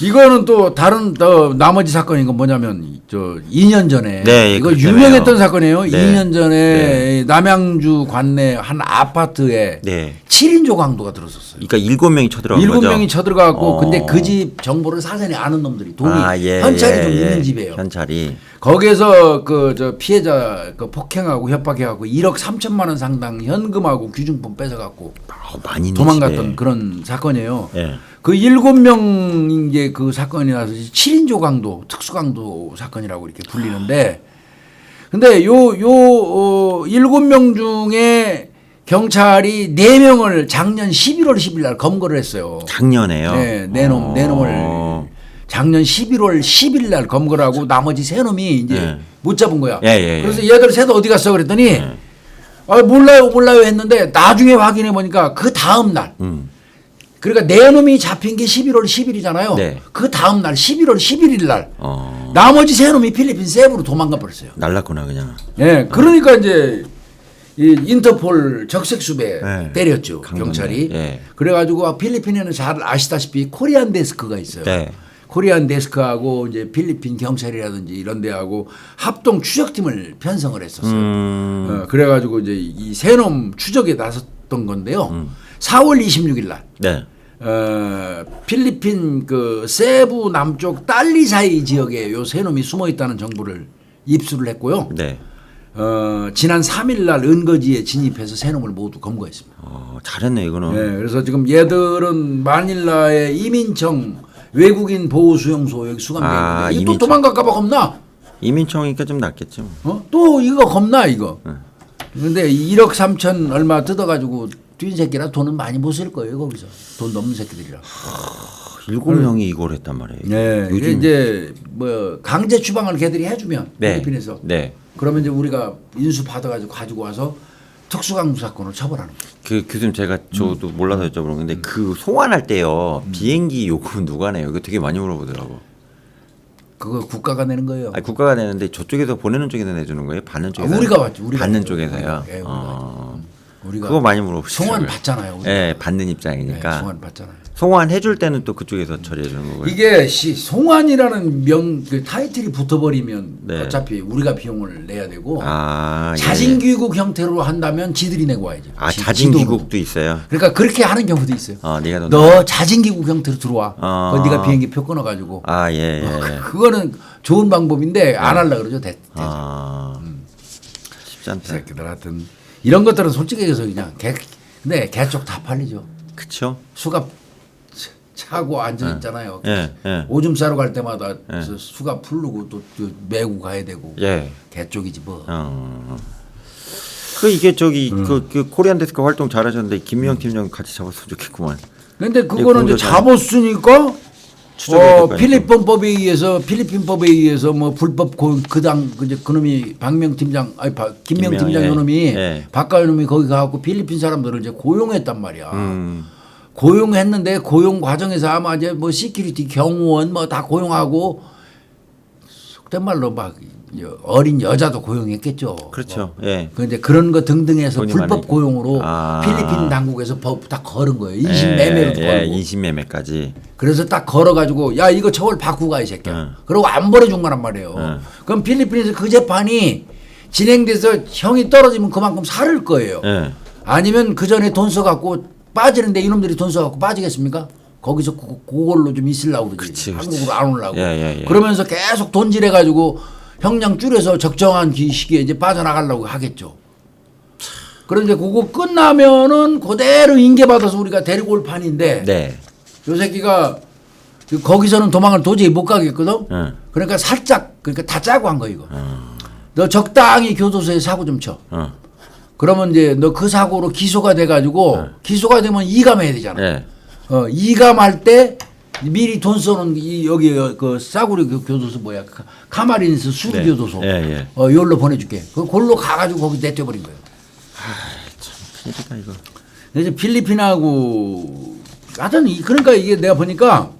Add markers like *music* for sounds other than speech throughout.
이거는 또 다른 또 나머지 사건인 건 뭐냐면 이- 저 2년 전에 네, 이거 그렇다며요. 유명했던 사건이에요. 네. 2년 전에 남양주 관내 한 아파트에 네. 7인조 강도가 들었었어요. 그러니까 일곱 명이 쳐들어간 일곱 거죠. 명이 쳐들어갔고 어. 근데 그 집 정보를 사전에 아는 놈들이 돈이 아, 예, 현찰이 예, 좀 예. 있는 집이에요. 현찰이. 거기에서 그 저 피해자 그 폭행하고 협박해갖고 1억 3천만 원 상당 현금하고 귀중품 뺏어갖고 아, 많이 있네, 도망갔던 집에. 그런 사건이에요. 예. 그 일곱 명 이제 그 사건이 나서 7인조 강도, 특수 강도 사건이라고 이렇게 불리는데 근데 요 요 어, 일곱 명 중에 경찰이 네 명을 작년 11월 10일 날 검거를 했어요. 작년에요. 네, 네 놈, 네 놈을 어. 작년 11월 10일 날 검거를 하고 나머지 세 놈이 이제 네. 못 잡은 거야. 예, 예, 예. 그래서 얘들 셋 어디 갔어 그랬더니 아, 몰라요, 몰라요 했는데 나중에 확인해 보니까 그 다음 날 음. 그러니까 네 놈이 잡힌 게 11월 10일이잖아요. 네. 그 다음 날 11월 11일 날 어. 나머지 세 놈이 필리핀 세부로 도망가 버렸어요. 날랐구나 그냥. 예, 그러니까 이제 이 인터폴 적색 수배 네. 때렸죠 강도네. 경찰이. 예. 그래가지고 필리핀에는 잘 아시다시피 코리안 데스크가 있어요. 네. 코리안 데스크하고 이제 필리핀 경찰이라든지 이런 데하고 합동 추적팀을 편성을 했었어요. 음. 어, 그래가지고 이제 이 세놈 추적에 나섰던 건데요. 음. 4월 26일 날 네. 어, 필리핀 그 세부 남쪽 딸리사이 지역에 요 세 놈이 숨어 있다는 정보를 입수를 했고요. 네. 어, 지난 3일 날 은거지에 진입해서 세 놈을 모두 검거했습니다. 어, 잘했네 이거는. 네, 그래서 지금 얘들은 마닐라의 이민청 외국인 보호 수용소 여기 수감돼 있는데 아, 이거 또 이민청. 도망갈까봐 겁나. 이민청이니까 좀 낫겠죠. 어? 또 이거 겁나 이거. 근데 1억 3천 얼마 뜯어가지고 뛴 새끼라 돈은 많이 못 쓸 거예요 거기서 돈 넘는 새끼들이라. 일곱 명이 이걸 했단 말이에요. 네, 이게 이제 뭐 강제 추방을 걔들이 해주면 네. 필리핀에서 네. 그러면 이제 우리가 인수 받아가지고 가지고 와서 특수강도 사건을 처벌하는 거예요. 그 교수님 제가 저도 몰라서 여쭤보는 건데 음. 그 송환할 때요 비행기 요금 누가 내요? 이거 되게 많이 물어보더라고. 그거 국가가 내는 거예요. 아니, 국가가 내는데 저쪽에서 보내는 쪽에서 내주는 거예요? 받는 아, 쪽에서? 우리가 받지, 우리가 받는. 쪽에서요. 예, 우리가 어. 우리가 그거 많이 물어보시더라고요. 송환 받잖아요. 우리가. 예, 받는 네, 입장이니까. 송환 받잖아요. 송환 해줄 때는 또 그쪽에서 처리해 주는 거고요. 이게 시 송환이라는 명 그 타이틀이 붙어버리면 네. 어차피 우리가 비용을 내야 되고 아, 예. 자진귀국 형태로 한다면 지들이 내고 와야지. 아, 지- 자진 지도로. 귀국도 있어요. 그러니까 그렇게 하는 경우도 있어요. 어, 네가 돈. 너 자진귀국 형태로 들어와. 어. 그거 네가 비행기 표 끊어가지고. 아, 예, 예. 예. 그거는 좋은 방법인데 안 하려 그러죠. 대, 대. 아. 쉽지 이 않다. 새끼들 하여튼 이런 것들은 솔직히 얘기해서 그냥 개, 근데 개쪽 다 팔리죠. 그쵸? 수갑 차- 차고 앉아 있잖아요. 예, 예. 오줌 싸러 갈 때마다 저 수갑 풀르고 또, 또 메고 가야 되고. 예. 개쪽이지 뭐. 어. 그 이게 저기 음. 그, 그 코리안 데스크 활동 잘하셨는데 김미영 팀장 같이 잡았으면 좋겠구만. 근데 그거는 이제. 잡았으니까 어, 될거. 필리핀법에 의해서 필리핀법에 의해서 뭐 불법 고, 그당 그제 그놈이 박명 팀장 아니 박, 김명 김명, 팀장 예. 요놈이 예. 박가 요 놈이 거기 가고 필리핀 사람들을 이제 고용했단 말이야. 음. 고용했는데 고용 과정에서 아마 이제 뭐 시큐리티 경호원 뭐 다 고용하고 속된 말로 막 어린 여자도 고용했겠죠. 그렇죠. 예. 근데 그런 거 등등해서 불법 많으니까. 고용으로 아. 필리핀 당국에서 법 다 걸은 거예요. 인신 매매로 예, 예, 걸고. 인신 매매까지. 그래서 딱 걸어가지고 야 이거 처벌 바꾸고 가이 새끼야. 응. 그러고 안 벌어준 거란 말이에요. 응. 그럼 필리핀에서 그 재판이 진행돼서 형이 떨어지면 그만큼 살을 거예요. 예. 아니면 그 전에 돈 써갖고 빠지는데 이놈들이 돈 써갖고 빠지겠습니까? 거기서 그, 그걸로 좀 있으려고 그러지. 그치, 그치. 한국으로 안 오려고. 예, 예, 예. 그러면서 계속 돈질해가지고 형량 줄여서 적정한 기- 시기에 이제 빠져나가려고 하겠죠. 그런데 그거 끝나면은 그대로 인계받아서 우리가 데리고 올 판인데 네. 요 새끼가 거기서는 도망을 도저히 못 가겠거든. 응. 그러니까 살짝 그러니까 다 짜고 한 거 이거. 너 적당히 교도소에 사고 좀 쳐. 어. 그러면 이제 너 그 사고로 기소가 돼가지고 기소가 되면 이감해야 되잖아. 예. 어, 이감할 때 미리 돈 써놓은 이 여기 그 싸구려 교- 교도소 뭐야 카- 카마린스 수리 네. 교도소. 예, 예. 어, 여기로 보내줄게. 그 골로 가가지고 거기 내떼버린 거예요. 큰일이다 이거. 그래서 필리핀하고 하여튼 이- 그러니까 이게 내가 보니까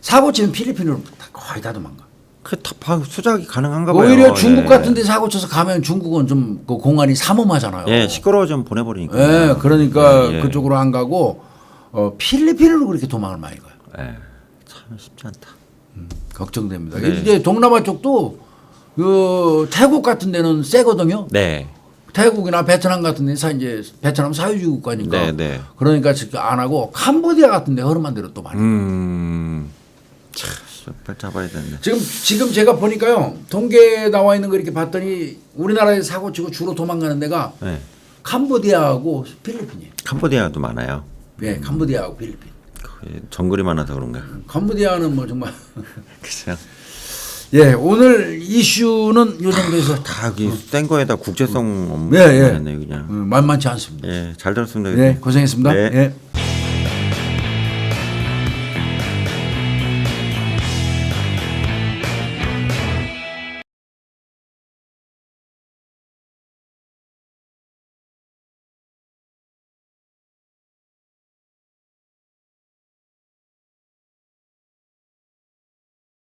사고 치면 필리핀으로 다 거의 다 도망가. 그 다, 바- 수작이 가능한가 봐요. 오히려 중국 예. 같은 데 사고 쳐서 가면 중국은 좀 그 공안이 삼엄하잖아요. 예, 시끄러워 좀 보내버리니까. 예, 그러니까 예, 예. 그쪽으로 안 가고 어, 필리핀으로 그렇게 도망을 많이 가요. 예. 참 쉽지 않다. 걱정됩니다. 네. 이제 동남아 쪽도 그 태국 같은 데는 세거든요. 네. 태국이나 베트남 같은 사 이제 베트남 사회주의 국가니까 네, 네. 그러니까 지금 안 하고 캄보디아 같은 데 허름한 데로 또 많이. 음. 참, 빨리 잡아야 되는데. 지금 지금 제가 보니까요 통계 나와 있는 거 이렇게 봤더니 우리나라에 사고 치고 주로 도망가는 데가 네. 캄보디아하고 필리핀이에요. 캄보디아도 많아요. 네, 캄보디아하고 필리핀. 거기 정글이 많아서 그런가. 캄보디아는 뭐 정말 *laughs* 그죠. 예 오늘 이슈는 요 정도에서 다 여기 센 거에다 국제성 없는 예, 예. 거 했네요, 그냥. 음, 만만치 않습니다. 예, 잘 들었습니다. 예. 고생했습니다. 네. 예.